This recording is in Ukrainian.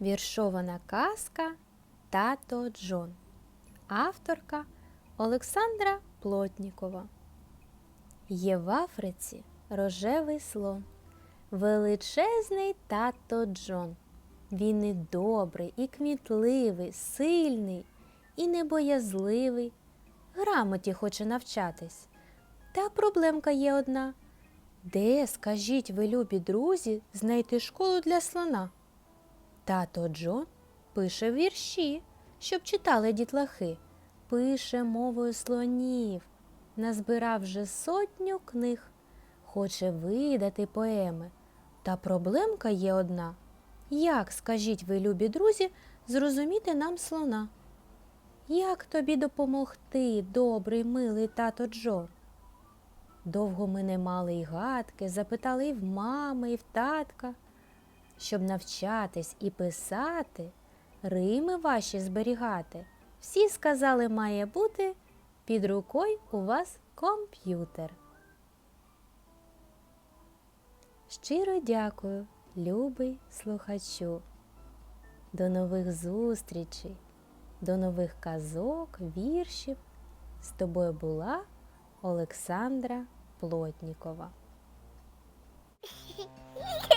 Віршована казка Тато Джон. Авторка Олександра Плотнікова. Є в Африці рожевий слон, величезний тато Джон. Він і добрий, і кмітливий, сильний, і небоязливий. Грамоті хоче навчатись. Та проблемка є одна. Де, скажіть ви, любі друзі, знайти школу для слона? Тато Джон пише вірші, щоб читали дітлахи. Пише мовою слонів, назбирав вже сотню книг, хоче видати поеми. Та проблемка є одна. Як, скажіть ви, любі друзі, зрозуміти нам слона? Як тобі допомогти, добрий, милий тато Джон? Довго ми не мали й гадки, запитали і в мами, і в татка. Щоб навчатись і писати, рими ваші зберігати. Всі сказали, має бути під рукою у вас комп'ютер. Щиро дякую, любий слухачу. До нових зустрічей, до нових казок, віршів. З тобою була Олександра Плотнікова.